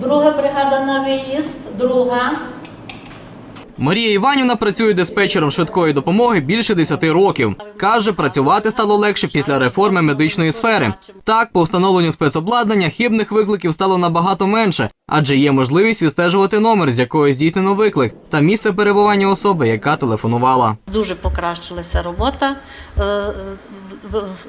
Друга бригада на виїзд, друга. Марія Іванівна працює диспетчером швидкої допомоги більше 10 років. Каже, працювати стало легше після реформи медичної сфери. Так, по встановленню спецобладнання хибних викликів стало набагато менше, адже є можливість відстежувати номер, з якої здійснено виклик, та місце перебування особи, яка телефонувала. Дуже покращилася робота е, в, в,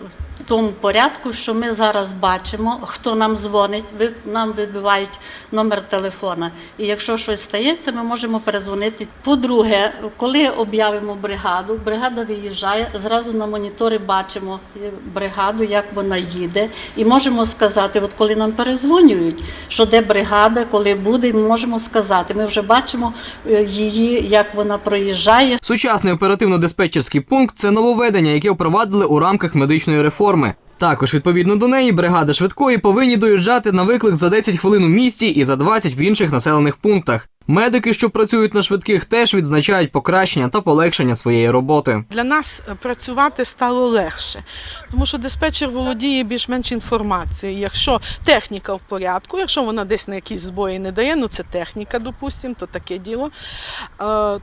тому порядку, що ми зараз бачимо, хто нам дзвонить, нам вибивають номер телефона. І якщо щось стається, ми можемо перезвонити. По-друге, коли об'явимо бригаду, бригада виїжджає, зразу на монітори бачимо е, бригаду, як вона їде, і можемо сказати, от коли нам перезвонюють, що де бригада, коли буде, можемо сказати. Ми вже бачимо е, її, як вона проїжджає. Сучасний оперативно-диспетчерський пункт це нововведення, яке впровадили у рамках медичної реформи. Також відповідно до неї бригади швидкої повинні доїжджати на виклик за 10 хвилин у місті і за 20 в інших населених пунктах. Медики, що працюють на швидких, теж відзначають покращення та полегшення своєї роботи. Для нас е, працювати стало легше, тому що диспетчер володіє більш-менш інформацією. Якщо техніка в порядку, якщо вона десь на якісь збої не дає, ну це техніка, допустимо, то таке діло, е,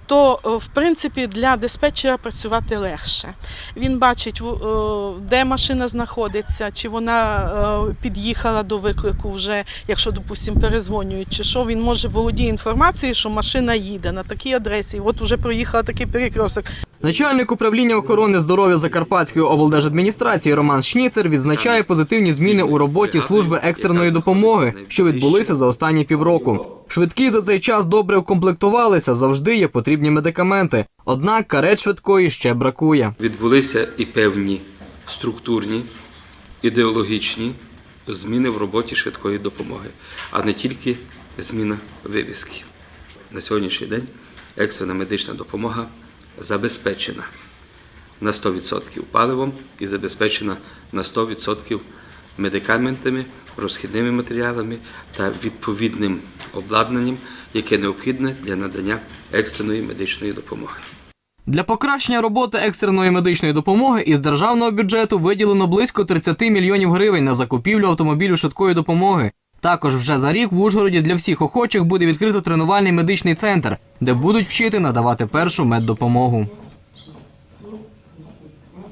то е, в принципі для диспетчера працювати легше. Він бачить, де машина знаходиться, чи вона під'їхала до виклику вже, якщо, допустимо, перезвонюють, чи що, він може володіє інформацією, що машина їде на такій адресі, от уже проїхала такий перекресток. Начальник управління охорони здоров'я Закарпатської облдержадміністрації Роман Шніцер відзначає позитивні зміни у роботі служби екстреної допомоги, що відбулися за останні півроку. Швидкі за цей час добре укомплектувалися, завжди є потрібні медикаменти. Однак карет швидкої ще бракує. відбулися і певні структурні, ідеологічні зміни в роботі швидкої допомоги, а не тільки зміна вивіски. На сьогоднішній день екстрена медична допомога забезпечена на 100% паливом і забезпечена на 100% медикаментами, розхідними матеріалами та відповідним обладнанням, яке необхідне для надання екстреної медичної допомоги. Для покращення роботи екстреної медичної допомоги із державного бюджету виділено близько 30 мільйонів гривень на закупівлю автомобілів швидкої допомоги. Також вже за рік в Ужгороді для всіх охочих буде відкрито тренувальний медичний центр, де будуть вчити надавати першу меддопомогу.